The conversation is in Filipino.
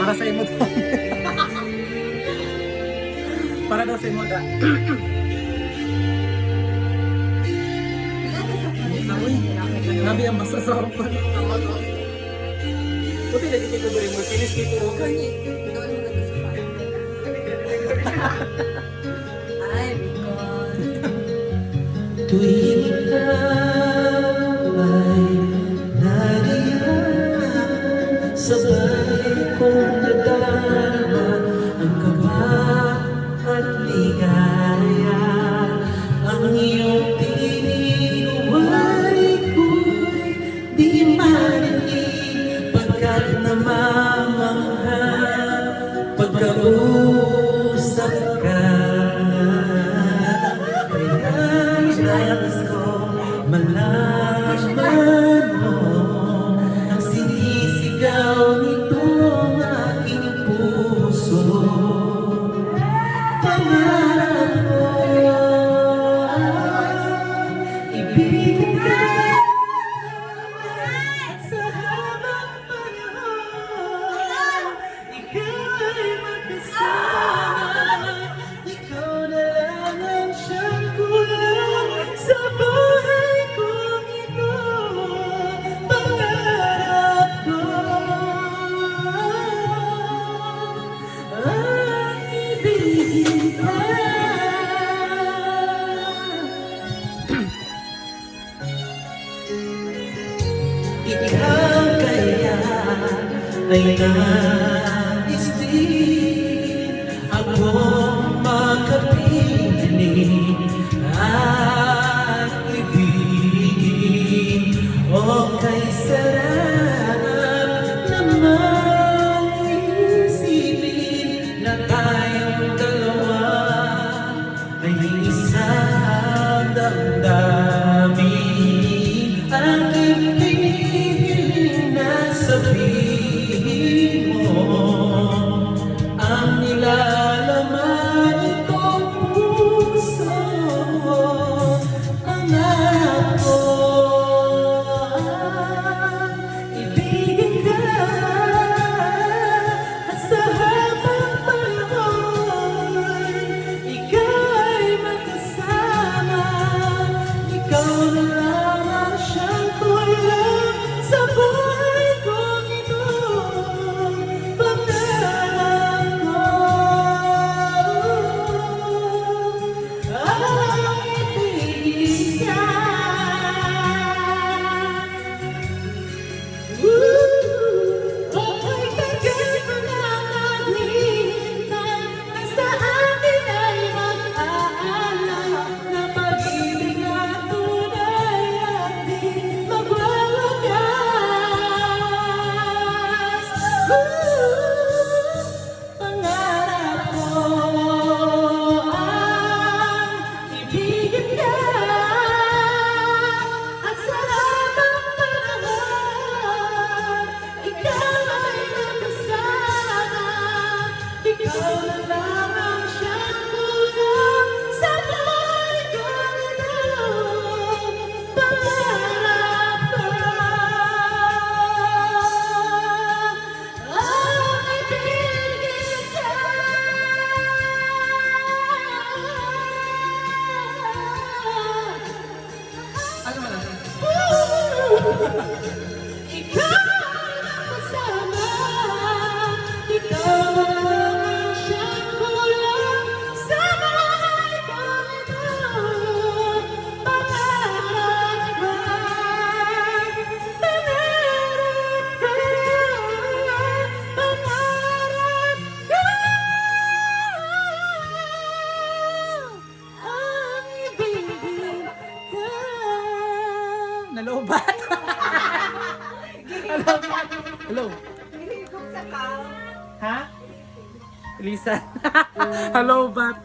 Para sa imo daw. Para daw sa imo da. Uy, nabi ang masasarap pa. Puti na dito ko rin mo, finish dito oh. ko. Kanya, doon mo na sa Ay, because... pagdadama ang kaba at ligaya ang iyong tinuwari ko'y di marinig pagkat namamangha pagkausap ka kaya nais ko malaman mo ang sinisigaw ni be together. ay nais din nalobat. Hello? Hihigop sa cow. Ha? Lisa. Hello, bat.